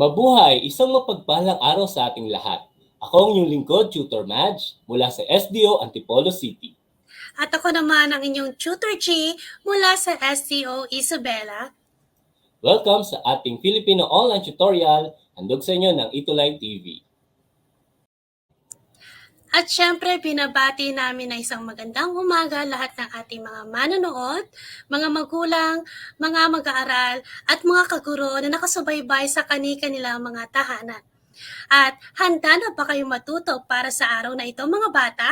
Mabuhay! Isang mapagpalang araw sa ating lahat. Ako ang inyong lingkod, Tutor Madge, mula sa SDO Antipolo City. At ako naman ang inyong tutor G mula sa STO Isabela. Welcome sa ating Filipino online tutorial, handog sa inyo ng Itulay TV. At syempre, binabati namin na isang magandang umaga lahat ng ating mga manonood, mga magulang, mga mag-aaral, at mga kaguro na nakasubaybay sa kani-kanilang mga tahanan. At handa na ba kayo matuto para sa araw na ito mga bata?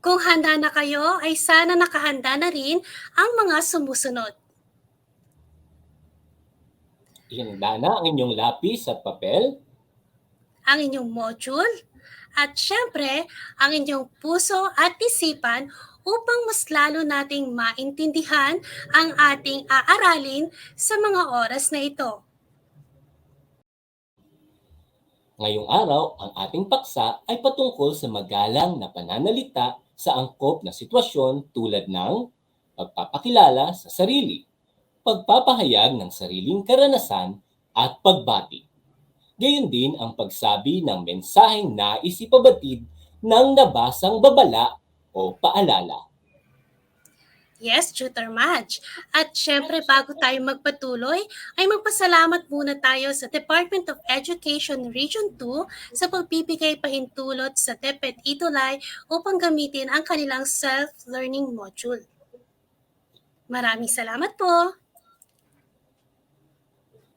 Kung handa na kayo, ay sana nakahanda na rin ang mga sumusunod. Ihanda na ang inyong lapis at papel. Ang inyong module, at syempre, ang inyong puso at isipan upang mas lalo nating maintindihan ang ating aaralin sa mga oras na ito. Ngayong araw, ang ating paksa ay patungkol sa magalang na pananalita sa angkop na sitwasyon tulad ng pagpapakilala sa sarili, pagpapahayag ng sariling karanasan at pagbati. Gayon din ang pagsabi ng mensaheng nais ipabatid ng nabasang babala o paalala. Yes, Tutor Madge. At syempre, bago tayo magpatuloy, ay magpasalamat muna tayo sa Department of Education Region 2 sa pagbibigay pahintulot sa TEPED Itulay upang gamitin ang kanilang self-learning module. Maraming salamat po!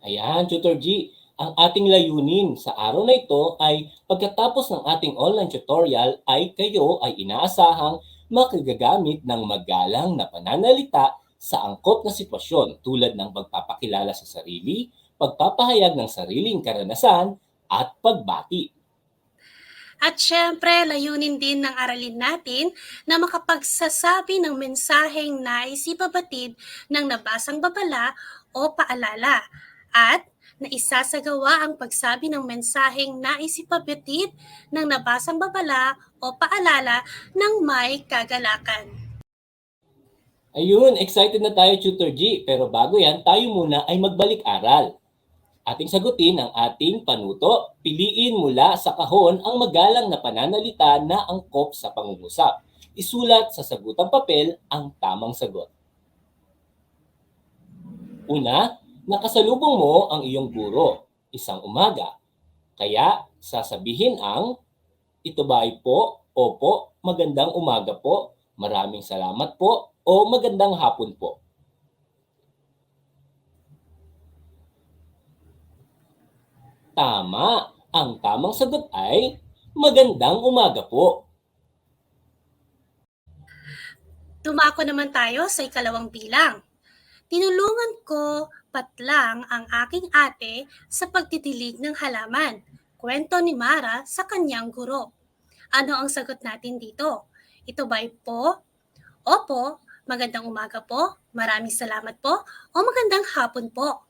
Ayan, Tutor G, ang ating layunin sa araw na ito ay pagkatapos ng ating online tutorial ay kayo ay inaasahang makagagamit ng magalang na pananalita sa angkop na sitwasyon tulad ng pagpapakilala sa sarili, pagpapahayag ng sariling karanasan, at pagbati. At syempre, layunin din ng aralin natin na makapagsasabi ng mensaheng nais ipabatid ng nabasang babala o paalala at na isasagawa ang pagsabi ng mensaheng nais ipabatid ng nabasang babala o paalala ng may kagalakan. Ayun, excited na tayo Tutor G, pero bago yan, tayo muna ay magbalik-aral. Ating sagutin ang ating panuto. Piliin mula sa kahon ang magalang na pananalita na angkop sa pangungusap. Isulat sa sagutang papel ang tamang sagot. Una, nakasalubong mo ang iyong guro isang umaga. Kaya sasabihin ang ito ba ay po, opo, magandang umaga po, maraming salamat po, o magandang hapon po. Tama. Ang tamang sagot ay magandang umaga po. Tumako naman tayo sa ikalawang bilang. Tinulungan ko patlang ang aking ate sa pagtitilig ng halaman. Kwento ni Mara sa kanyang guro. Ano ang sagot natin dito? Ito ba ay po? Opo, magandang umaga po, maraming salamat po, o magandang hapon po.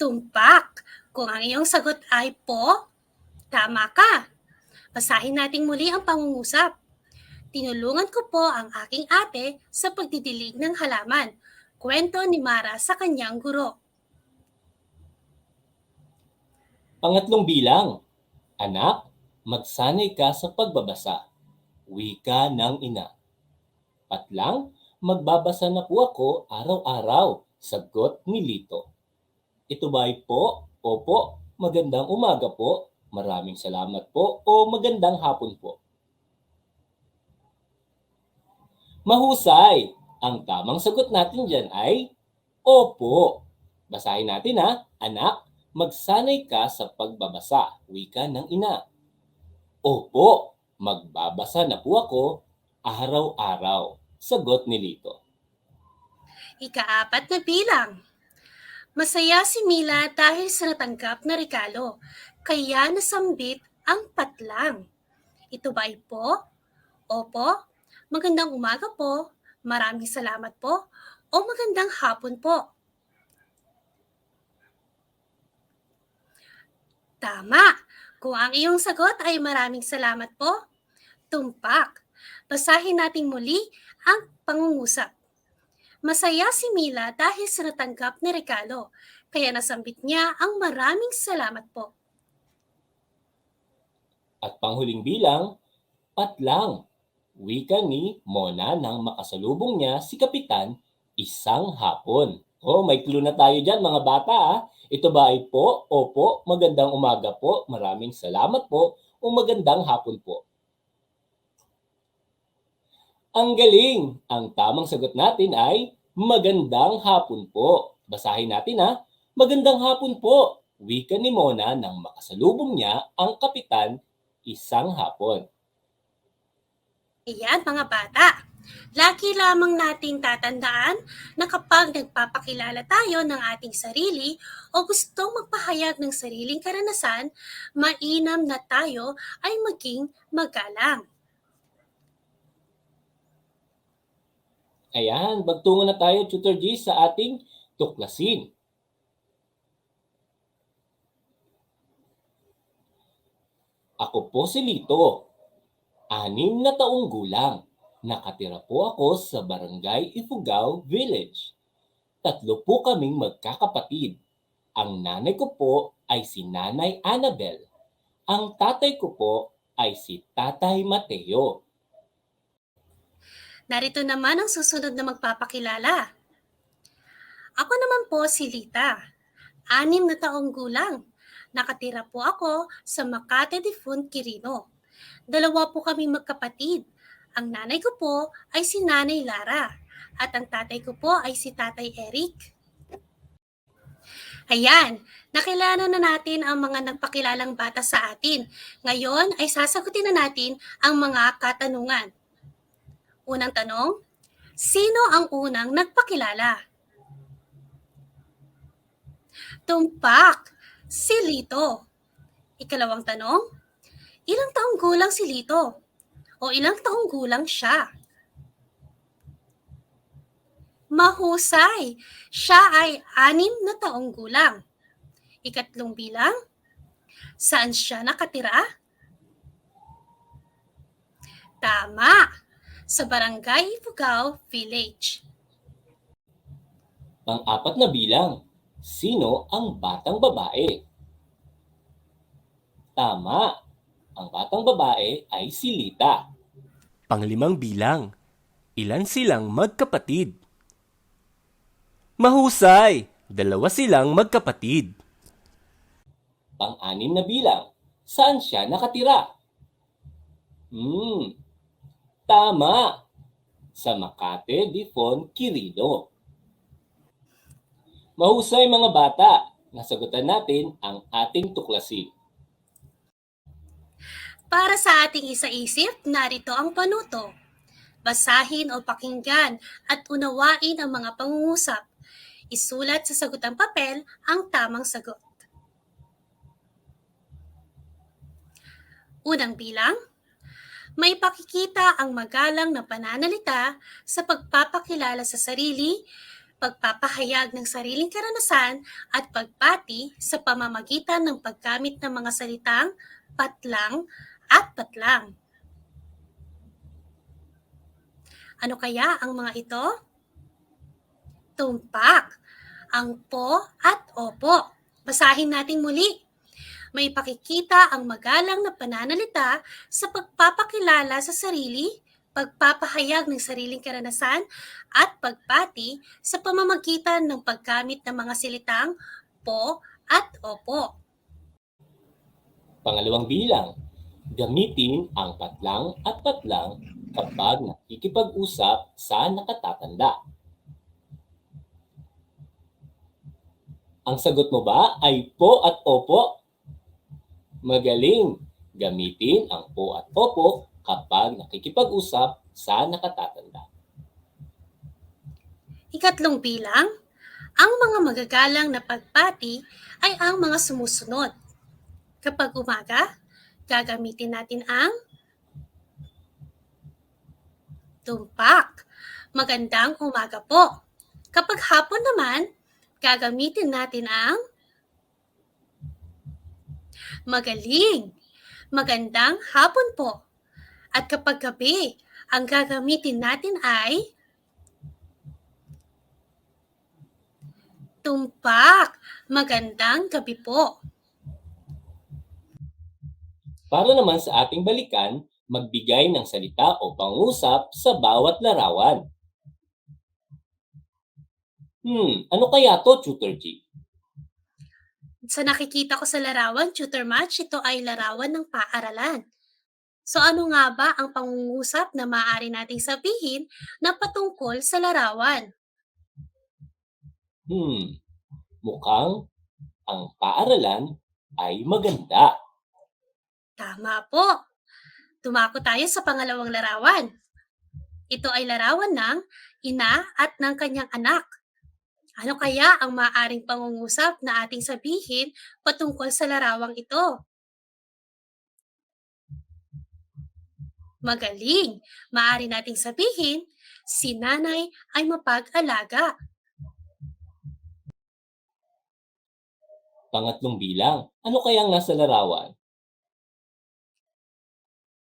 Tumpak, kung ang iyong sagot ay po, tama ka. Basahin nating muli ang pangungusap. Tinulungan ko po ang aking ate sa pagdidilig ng halaman. Kwento ni Mara sa kanyang guro. Pangatlong bilang. Anak, magsanay ka sa pagbabasa. Wika ng ina. Patlang, magbabasa na po ako araw-araw. Sagot ni Lito. Ito ba po? Opo, magandang umaga po. Maraming salamat po o magandang hapon po. Mahusay! Ang tamang sagot natin dyan ay Opo. Basahin natin ha. Anak, magsanay ka sa pagbabasa. Wika ng ina. Opo, magbabasa na po ako araw-araw. Sagot ni Lito. Ikaapat na bilang. Masaya si Mila dahil sa natanggap na regalo, kaya nasambit ang patlang. Ito ba ay po? Opo, magandang umaga po, maraming salamat po, o magandang hapon po. Tama! Kung ang iyong sagot ay maraming salamat po, tumpak. Basahin natin muli ang pangungusap. Masaya si Mila dahil sa natanggap na regalo, kaya nasambit niya ang maraming salamat po. At panghuling bilang, patlang. Wika ni Mona nang makasalubong niya si Kapitan isang hapon. Oh, may clue na tayo dyan mga bata. ah. Ito ba ay po, opo, magandang umaga po, maraming salamat po, o magandang hapon po. Ang galing! Ang tamang sagot natin ay magandang hapon po. Basahin natin ha. Magandang hapon po. Wika ni Mona nang makasalubong niya ang kapitan isang hapon. Iyan mga bata. Lagi lamang nating tatandaan na kapag nagpapakilala tayo ng ating sarili o gustong magpahayag ng sariling karanasan, mainam na tayo ay maging magalang. Ayan, magtungo na tayo, Tutor G, sa ating tuklasin. Ako po si Lito. Anim na taong gulang. Nakatira po ako sa Barangay Ifugao Village. Tatlo po kaming magkakapatid. Ang nanay ko po ay si Nanay Annabel. Ang tatay ko po ay si Tatay Mateo. Narito naman ang susunod na magpapakilala. Ako naman po si Lita. Anim na taong gulang. Nakatira po ako sa Makati de Fun, Quirino. Dalawa po kami magkapatid. Ang nanay ko po ay si Nanay Lara at ang tatay ko po ay si Tatay Eric. Ayan, nakilala na natin ang mga nagpakilalang bata sa atin. Ngayon ay sasagutin na natin ang mga katanungan. Unang tanong, sino ang unang nagpakilala? Tumpak, si Lito. Ikalawang tanong, ilang taong gulang si Lito? O ilang taong gulang siya? Mahusay, siya ay anim na taong gulang. Ikatlong bilang, saan siya nakatira? Tama, sa Barangay Ifugao Village. Pang-apat na bilang, sino ang batang babae? Tama, ang batang babae ay si Lita. Panglimang bilang, ilan silang magkapatid? Mahusay! Dalawa silang magkapatid. Pang-anim na bilang, saan siya nakatira? Hmm, tama, sa Makate de Fon Quirino. Mahusay mga bata, nasagutan natin ang ating tuklasin. Para sa ating isa-isip, narito ang panuto. Basahin o pakinggan at unawain ang mga pangungusap. Isulat sa sagutang papel ang tamang sagot. Unang bilang, may pakikita ang magalang na pananalita sa pagpapakilala sa sarili, pagpapahayag ng sariling karanasan at pagpati sa pamamagitan ng paggamit ng mga salitang patlang at patlang. Ano kaya ang mga ito? Tumpak, ang po at opo. Basahin natin muli. May pakikita ang magalang na pananalita sa pagpapakilala sa sarili, pagpapahayag ng sariling karanasan, at pagpati sa pamamagitan ng paggamit ng mga silitang po at opo. Pangalawang bilang, gamitin ang patlang at patlang kapag nakikipag-usap sa nakatatanda. Ang sagot mo ba ay po at opo? Magaling! Gamitin ang po at opo kapag nakikipag-usap sa nakatatanda. Ikatlong bilang, ang mga magagalang na pagpati ay ang mga sumusunod. Kapag umaga, gagamitin natin ang tumpak. Magandang umaga po. Kapag hapon naman, gagamitin natin ang magaling. Magandang hapon po. At kapag gabi, ang gagamitin natin ay Tumpak, magandang gabi po. Para naman sa ating balikan, magbigay ng salita o pangusap sa bawat larawan. Hmm, ano kaya to, Tutor G? Sa nakikita ko sa larawan, Tutor Match, ito ay larawan ng paaralan. So ano nga ba ang pangungusap na maaari nating sabihin na patungkol sa larawan? Hmm, mukhang ang paaralan ay maganda. Tama po. Tumako tayo sa pangalawang larawan. Ito ay larawan ng ina at ng kanyang anak. Ano kaya ang maaaring pangungusap na ating sabihin patungkol sa larawang ito? Magaling! Maaari nating sabihin, si nanay ay mapag-alaga. Pangatlong bilang, ano kayang nasa larawan?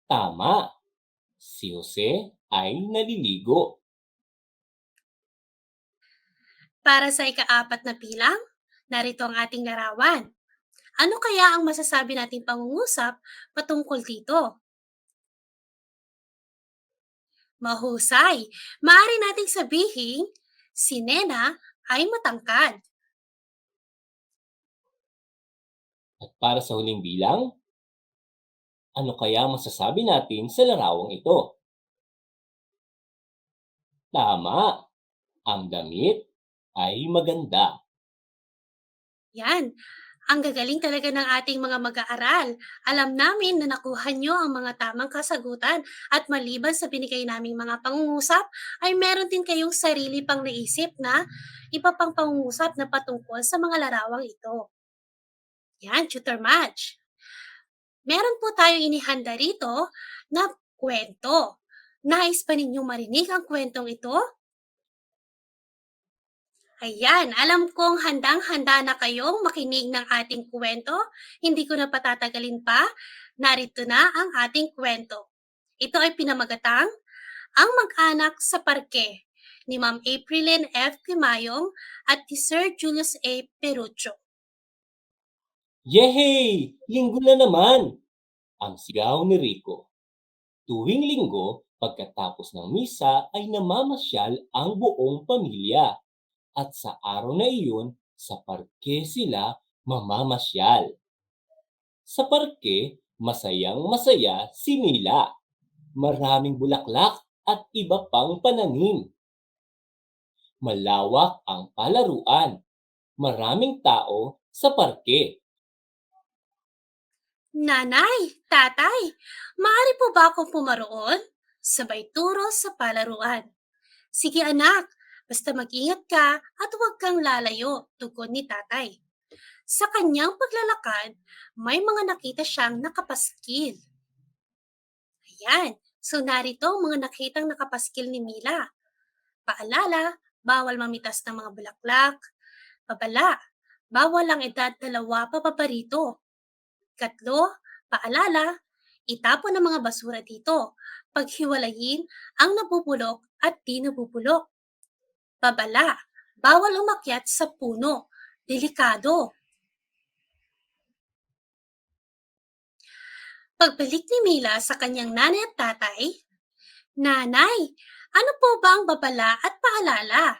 Tama, si Jose ay naliligo. Para sa ikaapat na bilang, narito ang ating larawan. Ano kaya ang masasabi nating pangungusap patungkol dito? Mahusay! Maaari nating sabihin, si Nena ay matangkad. At para sa huling bilang, ano kaya masasabi natin sa larawang ito? Tama, ang damit ay maganda. Yan. Ang gagaling talaga ng ating mga mag-aaral. Alam namin na nakuha nyo ang mga tamang kasagutan at maliban sa binigay naming mga pangungusap, ay meron din kayong sarili pang naisip na iba pang pangungusap na patungkol sa mga larawang ito. Yan, Tutor Match. Meron po tayong inihanda rito na kwento. Nais pa ninyong marinig ang kwentong ito? Ayan, alam kong handang-handa na kayong makinig ng ating kwento. Hindi ko na patatagalin pa. Narito na ang ating kwento. Ito ay pinamagatang Ang Mag-anak sa Parke ni Ma'am Aprilyn F. Pimayong at ni Sir Julius A. Perucho. Yehey! Linggo na naman! Ang sigaw ni Rico. Tuwing linggo, pagkatapos ng misa ay namamasyal ang buong pamilya. At sa araw na iyon, sa parke sila mamamasyal. Sa parke, masayang masaya si Mila. Maraming bulaklak at iba pang pananim. Malawak ang palaruan. Maraming tao sa parke. Nanay, tatay, maaari po ba akong pumaroon? Sabay turo sa palaruan. Sige anak, basta mag-ingat ka at huwag kang lalayo, tugon ni tatay. Sa kanyang paglalakad, may mga nakita siyang nakapaskil. Ayan, so narito ang mga nakitang nakapaskil ni Mila. Paalala, bawal mamitas ng mga bulaklak. Babala, bawal ang edad dalawa pa paparito. Katlo, paalala, itapon ang mga basura dito. Paghiwalayin ang nabubulok at di nabubulok. Babala, bawal umakyat sa puno. Delikado. Pagbalik ni Mila sa kanyang nanay at tatay, Nanay, ano po ba ang babala at paalala?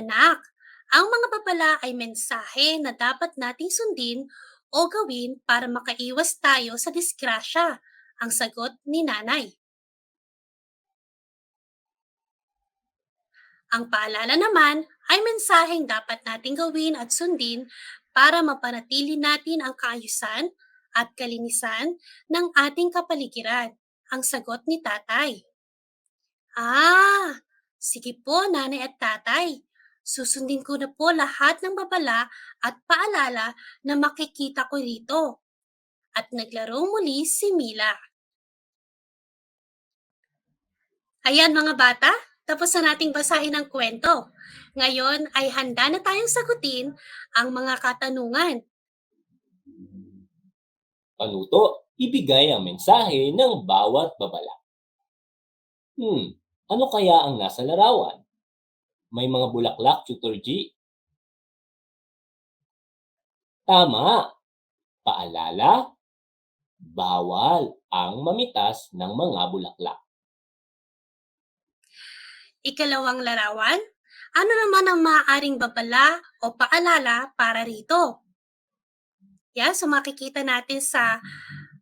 Anak, ang mga babala ay mensahe na dapat nating sundin o gawin para makaiwas tayo sa disgrasya, ang sagot ni nanay. Ang paalala naman ay mensaheng dapat nating gawin at sundin para mapanatili natin ang kaayusan at kalinisan ng ating kapaligiran, ang sagot ni tatay. Ah, sige po nanay at tatay. Susundin ko na po lahat ng babala at paalala na makikita ko rito. At naglaro muli si Mila. Ayan mga bata, tapos na nating basahin ang kwento. Ngayon ay handa na tayong sagutin ang mga katanungan. Panuto, ibigay ang mensahe ng bawat babala. Hmm, ano kaya ang nasa larawan? May mga bulaklak, Tutor G. Tama. Paalala, bawal ang mamitas ng mga bulaklak. Ikalawang larawan, ano naman ang maaaring babala o paalala para rito? Yan, so makikita natin sa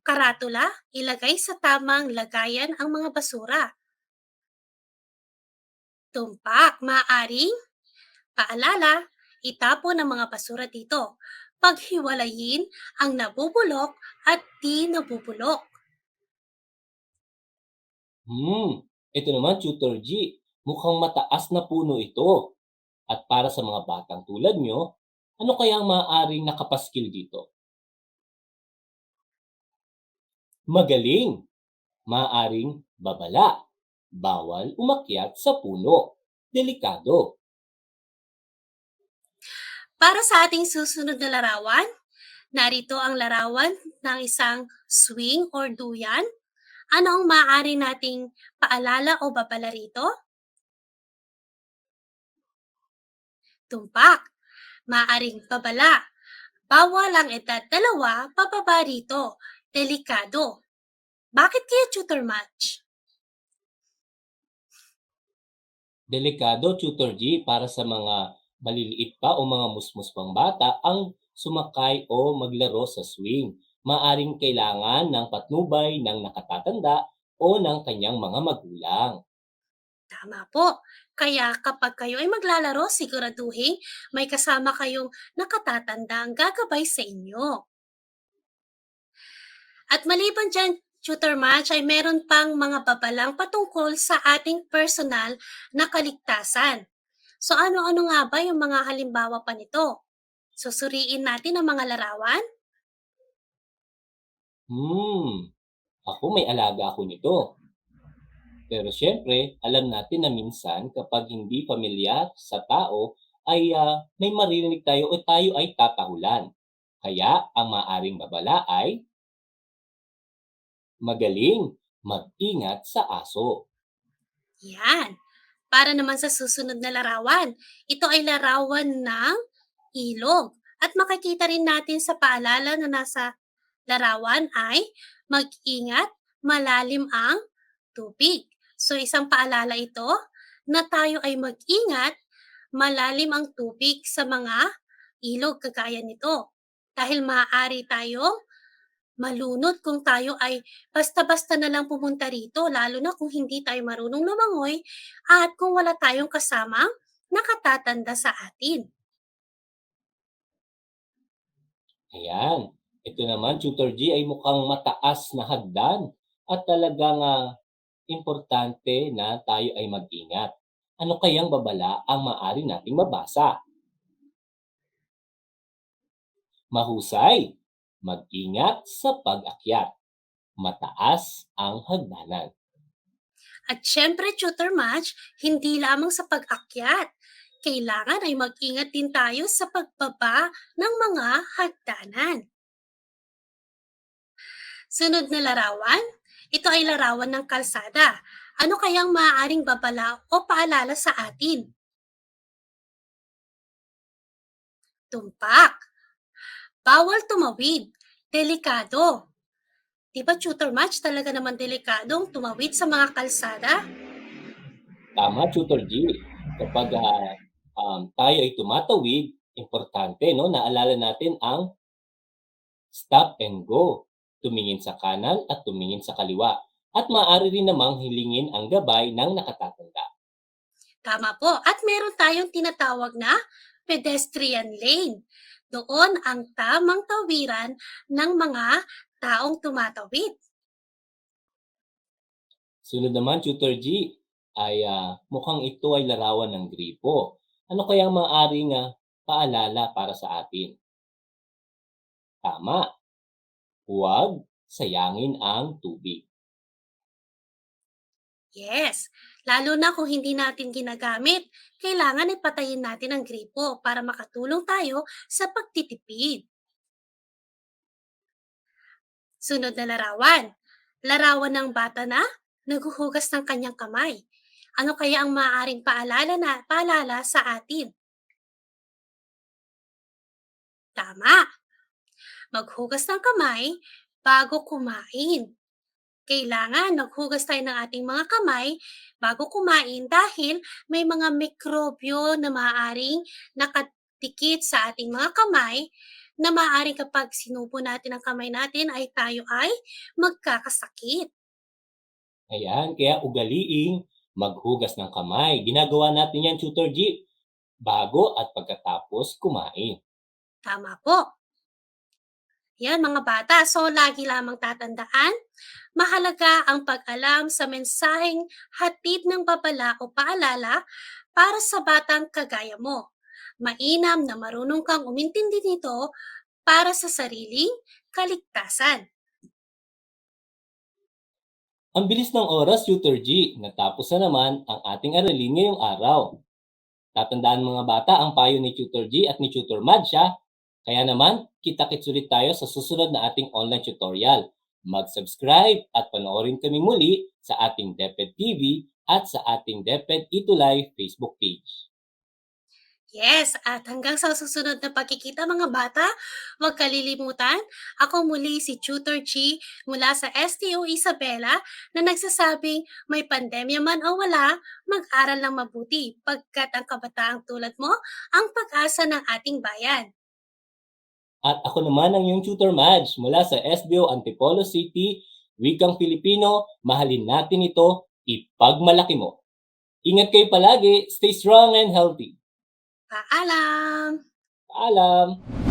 karatula, ilagay sa tamang lagayan ang mga basura. Tumpak, maaaring paalala, itapon ang mga basura dito. Paghiwalayin ang nabubulok at di nabubulok. Hmm, ito naman, Tutor G. Mukhang mataas na puno ito. At para sa mga batang tulad nyo, ano kaya ang maaaring nakapaskil dito? Magaling. Maaring babala. Bawal umakyat sa puno. Delikado. Para sa ating susunod na larawan, narito ang larawan ng isang swing or duyan. Ano ang maaari nating paalala o babala rito? Tumpak, maaring babala. Bawal ang edad dalawa pababa rito. Delikado. Bakit kaya tutor match? Delikado, Tutor G, para sa mga maliliit pa o mga musmus pang bata ang sumakay o maglaro sa swing. Maaring kailangan ng patnubay ng nakatatanda o ng kanyang mga magulang. Tama po. Kaya kapag kayo ay maglalaro, siguraduhin may kasama kayong nakatatanda ang gagabay sa inyo. At maliban dyan, Tutor Match, ay meron pang mga babalang patungkol sa ating personal na kaligtasan. So ano-ano nga ba yung mga halimbawa pa nito? Susuriin natin ang mga larawan? Hmm, ako may alaga ako nito. Pero syempre, alam natin na minsan kapag hindi pamilyar sa tao ay ah, may maririnig tayo o tayo ay tatahulan. Kaya ang maaring babala ay magaling, mag-ingat sa aso. Yan. Para naman sa susunod na larawan, ito ay larawan ng ilog. At makikita rin natin sa paalala na nasa larawan ay mag-ingat, malalim ang tubig. So isang paalala ito na tayo ay mag-ingat, malalim ang tubig sa mga ilog kagaya nito. Dahil maaari tayong malunod kung tayo ay basta-basta na lang pumunta rito, lalo na kung hindi tayo marunong lumangoy at kung wala tayong kasamang nakatatanda sa atin. Ayan. Ito naman, Tutor G, ay mukhang mataas na hagdan at talagang ah, importante na tayo ay mag-ingat. Ano kayang babala ang maaari nating mabasa? Mahusay, mag-ingat sa pag-akyat. Mataas ang hagdanan. At syempre, Tutor Match, hindi lamang sa pag-akyat. Kailangan ay mag-ingat din tayo sa pagbaba ng mga hagdanan. Sunod na larawan, ito ay larawan ng kalsada. Ano kayang maaaring babala o paalala sa atin? Tumpak. Bawal tumawid. Delikado. Di ba, Tutor Match, talaga naman delikadong tumawid sa mga kalsada? Tama, Tutor G. Kapag ah, um, tayo ay tumatawid, importante, no? Naalala natin ang stop and go. Tumingin sa kanan at tumingin sa kaliwa. At maaari rin namang hilingin ang gabay ng nakatatanda. Tama po. At meron tayong tinatawag na pedestrian lane. Doon ang tamang tawiran ng mga taong tumatawid. Sunod naman, Tutor G, ay ah, mukhang ito ay larawan ng gripo. Ano kaya ang maaaring ah, paalala para sa atin? Tama. Huwag sayangin ang tubig. Yes, lalo na kung hindi natin ginagamit, kailangan ipatayin natin ang gripo para makatulong tayo sa pagtitipid. Sunod na larawan. Larawan ng bata na naghuhugas ng kanyang kamay. Ano kaya ang maaaring paalala na paalala sa atin? Tama. Maghugas ng kamay bago kumain. Kailangan maghugas tayo ng ating mga kamay bago kumain dahil may mga mikrobyo na maaaring nakatikit sa ating mga kamay na maaaring kapag sinubo natin ang kamay natin ay tayo ay magkakasakit. Ayan, kaya ugaliing maghugas ng kamay. Ginagawa natin yan, Tutor G, bago at pagkatapos kumain. Tama po. Yan mga bata, so lagi lamang tatandaan, mahalaga ang pag-alam sa mensaheng hatid ng babala o paalala para sa batang kagaya mo. Mainam na marunong kang umintindi nito para sa sariling kaligtasan. Ang bilis ng oras, Tutor G. Natapos na naman ang ating aralin ngayong araw. Tatandaan mga bata ang payo ni Tutor G at ni Tutor Madsha. Kaya naman, kita-kits ulit tayo sa susunod na ating online tutorial. Mag-subscribe at panoorin kami muli sa ating DepEd TV at sa ating DepEd Itulay Facebook page. Yes, at hanggang sa susunod na pagkikita mga bata, huwag kalilimutan, ako muli si Tutor Chi mula sa STO Isabela na nagsasabing may pandemya man o wala, mag-aral lang mabuti pagkat ang kabataang tulad mo ang pag-asa ng ating bayan. At ako naman ang iyong Tutor Madge mula sa SBO Antipolo City, Wikang Filipino, mahalin natin ito, ipagmalaki mo. Ingat kayo palagi, stay strong and healthy. Paalam! Paalam!